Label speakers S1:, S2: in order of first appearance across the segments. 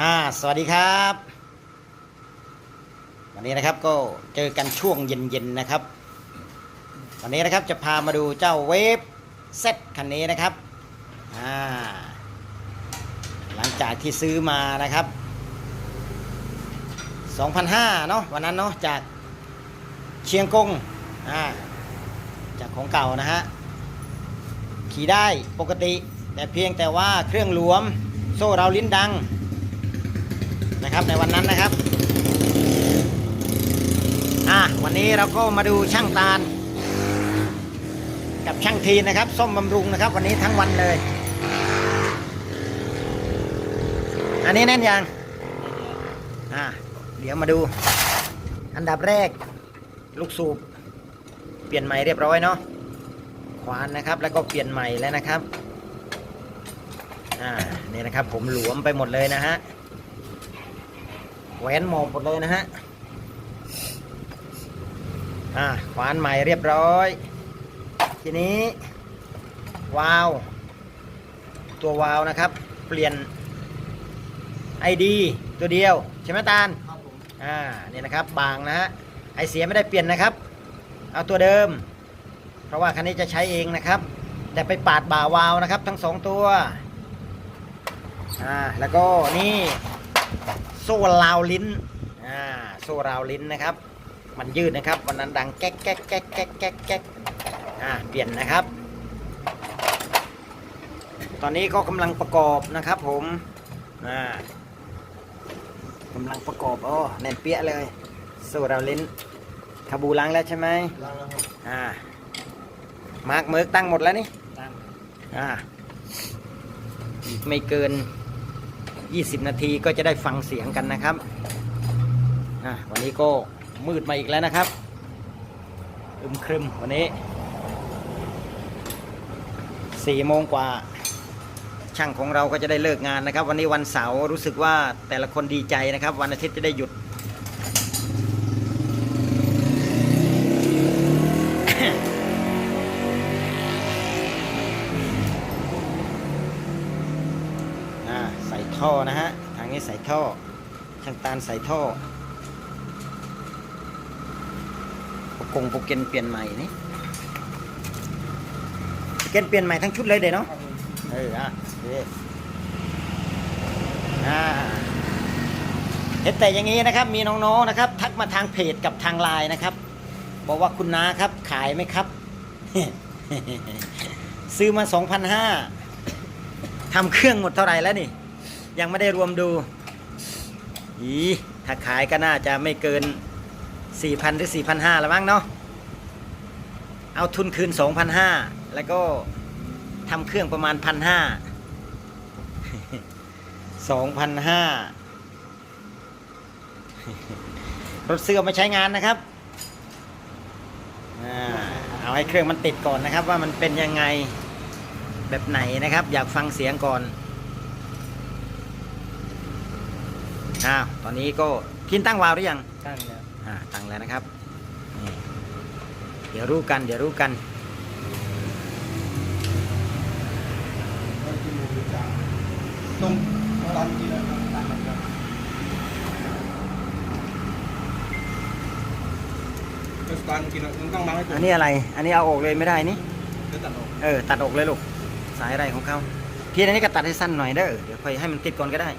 S1: อ่าสวัสดีครับ วันนี้นะครับก็เจอกันช่วงเย็นๆนะครับ วันนี้นะครับจะพามาดูเจ้าเวฟเซตคันนี้นะครับอ่าหลังจากที่ซื้อมานะครับ2,500เนาะวันนั้นเนาะจากเชียงกงอ่าจากของเก่านะฮะขี่ได้ปกติ แต่เพียงแต่ว่าเครื่องหลวมโซ่เราลิ้นดัง นะครับในวันนั้นนะครับอะวันนี้เราก็มาดูช่างตาล กับช่างทีนะครับส้มบำรุงนะครับ วันนี้ทั้งวันเลย อันนี้แน่นยังอะเดี๋ยวมาดู อันดับแรก ลูกสูบ เปลี่ยนใหม่เรียบร้อยเนาะขวานนะครับ แล้วก็เปลี่ยนใหม่แล้วนะครับอ่านี่นะครับผมหลวมไปหมดเลยนะฮะ แหวนหมอบหมดเลยนะฮะ อ่าขวานใหม่เรียบร้อย ทีนี้ วาล์วตัววาล์วนะครับ เปลี่ยน ID ตัวเดียว ใช่ไหมตาล
S2: ครับผม
S1: อ่านี่นะครับ บางนะฮะ ไอเสียไม่ได้เปลี่ยนนะครับ เอาตัวเดิม เพราะว่าคันนี้จะใช้เองนะครับ แต่ไปปาดบ่าวาล์วนะครับ ทั้งสองตัว อ่า แล้วก็นี่โซ่ราวลิ้นอ่าโซ่ราวลิ้นนะครับ มันยืดนะครับ วันนั้นดังแก๊กแก๊กแก๊กแก๊กแก๊กแก๊กอ่าเปลี่ยนนะครับ ตอนนี้ก็กำลังประกอบนะครับ ผมอ่ากำลังประกอบโอ้แน่นเปี้ยเลยโซ่ราวลิ้นคาบูล้างแล้วใช่ไหม
S2: ล้างแล้วครับ
S1: อ่ามาร์กเมิร์กตั้งหมดแล้วนี่
S2: ตั้ง
S1: อ่าอีกไม่เกิน 20 นาทีก็จะได้ฟังเสียงกันนะครับวันนี้ก็มืดมาอีกแล้วนะครับอึมครึมวันนี้สี่โมงกว่าช่างของเราก็จะได้เลิกงานนะครับ วันนี้วันเสาร์รู้สึกว่าแต่ละคนดีใจนะครับ วันอาทิตย์จะได้หยุด ใส่ท่อนะฮะ ทางนี้ใส่ท่อ ช่างตาลใส่ท่อโปรกงโปรเกนเปลี่ยนใหม่นี่โปรเกนเปลี่ยนใหม่ทั้งชุดเลยเด้เนาะ
S2: ครับผม
S1: เออ อะโอเคอ่าเห็นแต่อย่างนี้นะครับ มีน้องๆนะครับ ทักมาทางเพจกับทางไลน์นะครับ บอกว่าคุณน้าครับ ขายไหมครับ ซื้อมา 2,500 ทำเครื่องหมดเท่าไหร่แล้วนี่ ยังไม่ได้รวมดูอีถ้าขายก็น่าจะไม่เกิน 4,000 หรือ 4,500ละมั้งเนาะเอาทุนคืน 2,500 แล้วก็ทำเครื่องประมาณ 1,500 2,500 รถเสื้อมาใช้งานนะครับ เอาให้เครื่องมันติดก่อนนะครับว่ามันเป็นยังไง แบบไหนนะครับ อยากฟังเสียงก่อนอ้าวตอนนี้ก็พินตั้งวาล์วหรือยัง
S2: ตั้งแล้ว
S1: อ่าตั้งแล้วนะครับนี่เดี๋ยวรู้กัน เดี๋ยวรู้กัน
S2: ตรงตอนกินแล้วครับตั้งแล้วครับก็ตอนกินแล้วมันต้องบังให้ผม
S1: อันนี้อะไร อันนี้เอาออกเลยไม่ได้นี่
S2: เดี๋ยวตัดออก
S1: เออ ตัดออกเลยลูก สายอะไรของเขาพี่อันนี้ก็ตัดให้สั้นหน่อยเด้อเดี๋ยวค่อยให้มันติดก่อนก็ได้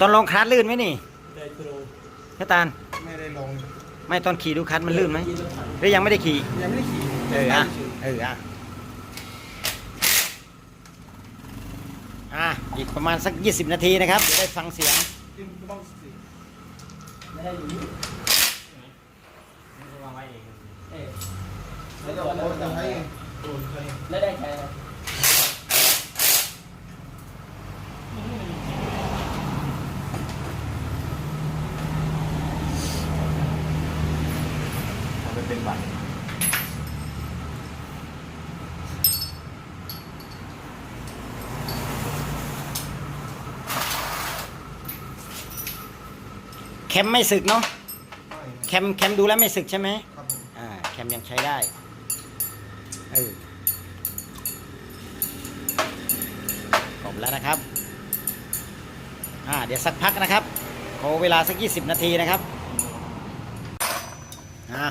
S1: ตอนลงคลัดลื่นไหมนี่
S2: ได้ครู
S1: น้าตาล
S2: ไม่ได้ลง
S1: ไม่ตอนขี่ดูคลัดมันลื่นไหมหรือยังไม่ได้ขี่
S2: ยังไม่ได้ขี่
S1: เอออะเอออะอะอีกประมาณสัก 20 นาทีนะครับเดี๋ยวได้ฟังเสียง
S2: ต้องสิ
S3: ไม่ได้อยู่นี่ไม่ได้วางไว้เองเอ๊ะ
S2: แล้วเดี๋ยวผมจะให้โดนใคร
S3: แล้วได้ใช้ไหม
S2: ทำไปเป็นบัตร
S1: แคมไม่สึกเนาะ แคมแคมดูแล้วไม่สึกใช่ไหม แถมยังใช้ได้ เออกลมแล้วนะครับ อ่า เดี๋ยวสักพักนะครับขอเวลาสัก 20 นาทีนะครับนะ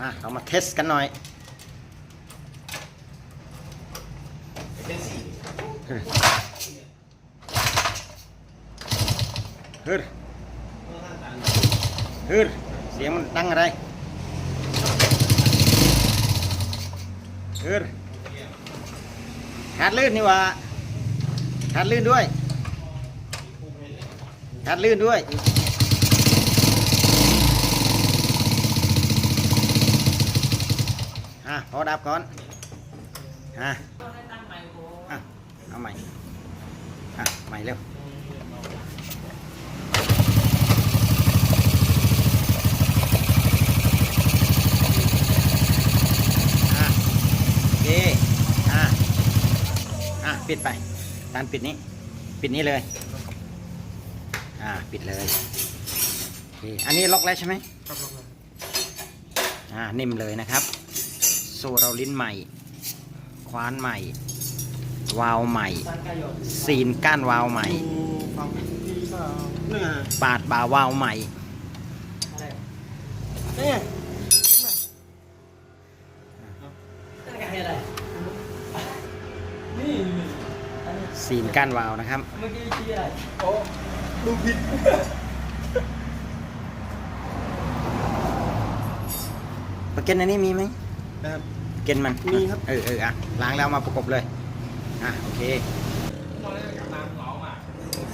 S1: อะเรามาเทสกันหน่อยเฮึดฮึดเสียงมันดังอะไร ฮึดขาดลื่นนี่ว่าขาดลื่นด้วยขาดลื่นด้วยอะพอดับก่อนอะอะเอาใหม่อะใหม่เร็ว อะโอเคอะอะ ปิดไป ตามปิดนี้ ปิดนี้เลย อ่า ปิดเลยโอเคอันนี้ล็อกแล้วใช่ไหม
S2: ครับลองเลย
S1: อ่า นิ่มเลยนะครับ โซเราลิ้นใหม่ คว้านใหม่ วาล์วใหม่ ซีนก้านวาล์วใหม่
S2: ดูฟังที่สาวนี่ไง
S1: ปาดบ่าวาล์วใหม่ ซีนก้านวาล์วนะครับ
S3: เมื่อกี้ชี้อะไร
S2: โอ้ดูผิด
S1: ประเก็นอันนี้มีไหม
S2: นะครับ
S1: ประเก็นมัน
S2: มีครับ
S1: เออเอออะล้างแล้วเอามาประกบเลย อะ โอเค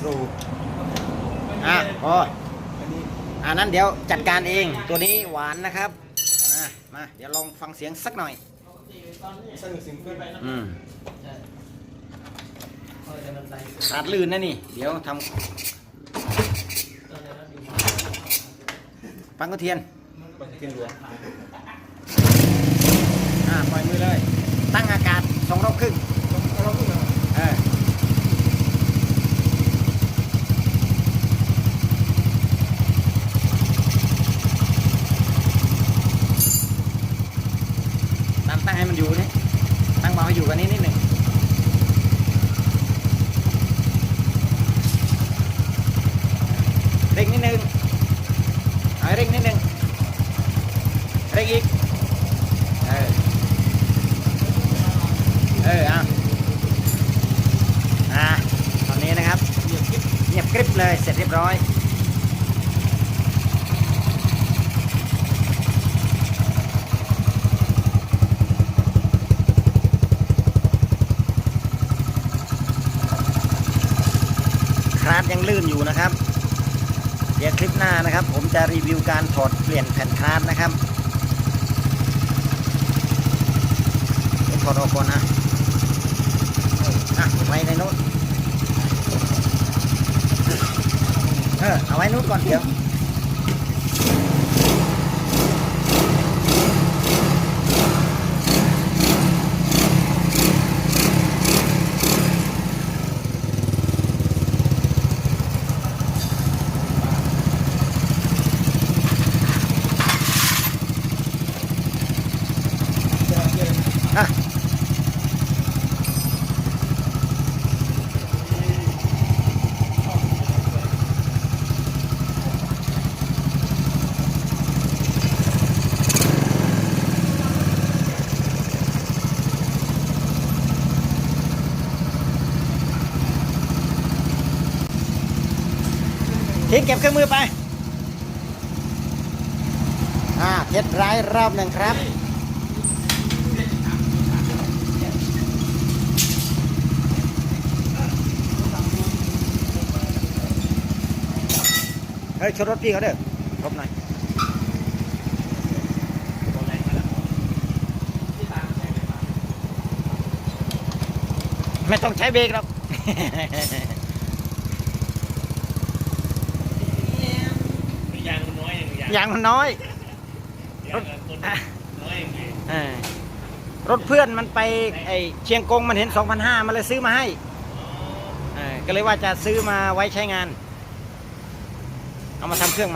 S2: ครู
S1: อะพอ
S2: อันนี้
S1: อ่านั้นเดี๋ยวจัดการเองตัวนี้หวานนะครับอะมา เดี๋ยวลองฟังเสียงสักหน่อย
S2: สนุกสิ่งเพื่อนไปนะ
S1: อืม ขาดลื่นนะนี่ เดี๋ยวทำปังกระเทียน
S2: เทียนหลวง
S1: อ่าปล่อยมือเลย ตั้งอากาศสองรอบครึ่ง
S2: เราเพิ่งมา
S1: เออตั้งตั้งให้มันอยู่นี่ตั้งเบาให้อยู่กันนี้นิดหนึ่งเร่งนิดหนึ่งเอาเร่งนิดหนึ่งเร่งอีก เออ เออเอาอ่าตอนนี้นะครับเงียบกริบเงียบกริบเลยเสร็จเรียบร้อยคราดยังลื่นอยู่นะครับ เดี๋ยวคลิปหน้านะครับ ผมจะรีวิวการถอดเปลี่ยนแผ่นคราดนะครับเดี๋ยวถอดออกก่อนนะ อะไว้ในนู้นเออเอาไว้นู้นก่อนเดี๋ยว อะ ทิ้งเก็บเครื่องมือไป อ่าเทสร้ายรอบหนึ่งครับ เฮ้ยชนรถพี่เขาเด้อรบหน่อยไม่ต้องใช้เบรกหรอก
S3: ยางมันน้อ ยอย่าง
S1: มันน้อยรถเพื่อนมันไปไอเชียงกงมันเห็น 2,500มันเลยซื้อมาให้ก็เลยว่าจะซื้อมาไว้ใช้งาน เอามาทำเครื่องใหม่